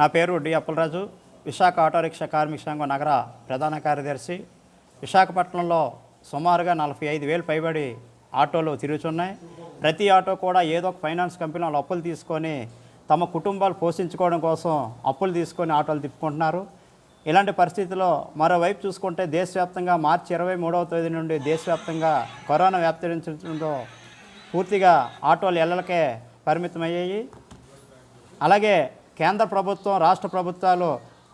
నా పేరు D Appalaraju. Visakha auto rickshaw కార్మిక సంఘం నగర ప్రధాన కార్యదర్శి. విశాఖపట్నంలో సుమారుగా నలభై ఐదు వేలు పైబడి ఆటోలు తిరుగుతున్నాయి. ప్రతి ఆటో కూడా ఏదో ఒక ఫైనాన్స్ కంపెనీ వాళ్ళు అప్పులు తీసుకొని తమ కుటుంబాలు పోషించుకోవడం కోసం అప్పులు తీసుకొని ఆటోలు తిప్పుకుంటున్నారు. ఇలాంటి పరిస్థితిలో మరోవైపు చూసుకుంటే దేశవ్యాప్తంగా మార్చి ఇరవై మూడవ తేదీ నుండి దేశవ్యాప్తంగా కరోనా వ్యాప్తించడంతో పూర్తిగా ఆటోలు ఇళ్ళకే పరిమితమయ్యాయి. అలాగే కేంద్ర ప్రభుత్వం రాష్ట్ర ప్రభుత్వాలు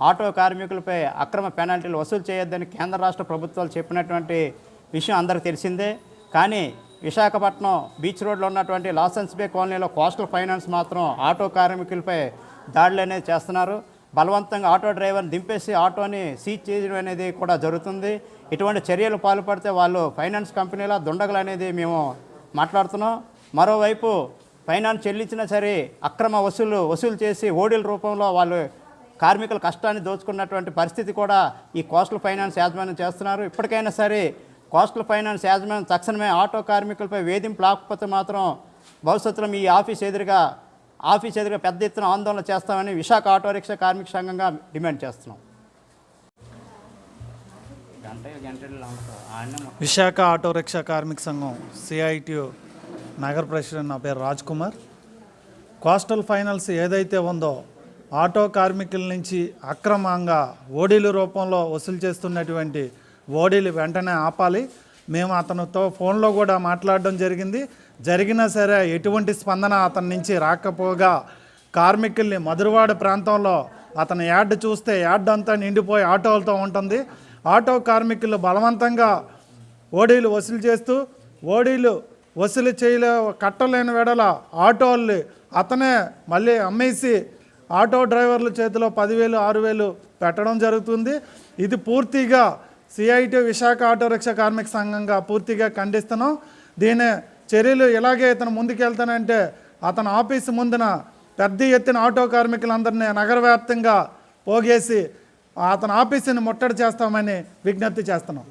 ఆటో కార్మికులపై అక్రమ పెనాల్టీలు వసూలు చేయొద్దని కేంద్ర రాష్ట్ర ప్రభుత్వాలు చెప్పినటువంటి విషయం అందరికి తెలిసిందే. కానీ విశాఖపట్నం బీచ్ రోడ్లో ఉన్నటువంటి లాసెన్స్ బే కాలనీలో కోస్టల్ ఫైనాన్స్ మాత్రం ఆటో కార్మికులపై దాడులు అనేది చేస్తున్నారు. బలవంతంగా ఆటో డ్రైవర్ని దింపేసి ఆటోని సీజ్ చేయడం అనేది కూడా జరుగుతుంది. ఇటువంటి చర్యలు పాల్పడితే వాళ్ళు ఫైనాన్స్ కంపెనీల దుండగులు అనేది మేము మాట్లాడుతున్నాం. మరోవైపు ఫైనాన్స్ చెల్లించినా సరే అక్రమ వసూలు వసూలు చేసి ఓడీల రూపంలో వాళ్ళు కార్మికుల కష్టాన్ని దోచుకున్నటువంటి పరిస్థితి కూడా ఈ కోస్టల్ ఫైనాన్స్ యాజమాన్యం చేస్తున్నారు. ఇప్పటికైనా సరే కోస్టల్ ఫైనాన్స్ యాజమాన్యం తక్షణమే ఆటో కార్మికులపై వేధింపు లేకపోతే మాత్రం భవిష్యత్తులో మీ ఆఫీస్ ఎదురుగా ఆఫీస్ ఎదురుగా పెద్ద ఎత్తున ఆందోళన చేస్తామని విశాఖ ఆటో రిక్షా కార్మిక సంఘంగా డిమాండ్ చేస్తున్నాం. గంట గంటలు ఆయన విశాఖ ఆటో రిక్షా కార్మిక సంఘం సిఐటియు నగర ప్రెసిడెంట్ నా పేరు రాజ్ కుమార్ కోస్టల్ ఫైనల్స్ ఏదైతే ఉందో ఆటో కార్మికుల నుంచి అక్రమంగా ఓడీల రూపంలో వసూలు చేస్తున్నటువంటి ఓడీలు వెంటనే ఆపాలి. మేము అతనితో ఫోన్లో కూడా మాట్లాడడం జరిగింది. జరిగినా సరే ఎటువంటి స్పందన అతని నుంచి రాకపోగా కార్మికుల్ని మధురవాడ ప్రాంతంలో అతని యాడ్ చూస్తే యాడ్ అంతా నిండిపోయి ఆటోలతో ఉంటుంది. ఆటో కార్మికులు బలవంతంగా ఓడీలు వసూలు చేస్తూ ఓడీలు వసూలు చేయలే కట్టలేని వెడల ఆటోల్ని అతనే మళ్ళీ అమ్మేసి ఆటో డ్రైవర్ల చేతిలో పదివేలు ఆరు వేలు పెట్టడం జరుగుతుంది. ఇది పూర్తిగా సిఐటి విశాఖ ఆటో రిక్షా కార్మిక సంఘంగా పూర్తిగా ఖండిస్తున్నాం. దీని చర్యలు ఇలాగే ఇతను ముందుకెళ్తానంటే అతని ఆఫీసు ముందున పెద్ద ఎత్తున ఆటో కార్మికులందరినీ నగర వ్యాప్తంగా పోగేసి అతని ఆఫీసుని ముట్టడి చేస్తామని విజ్ఞప్తి చేస్తున్నాం.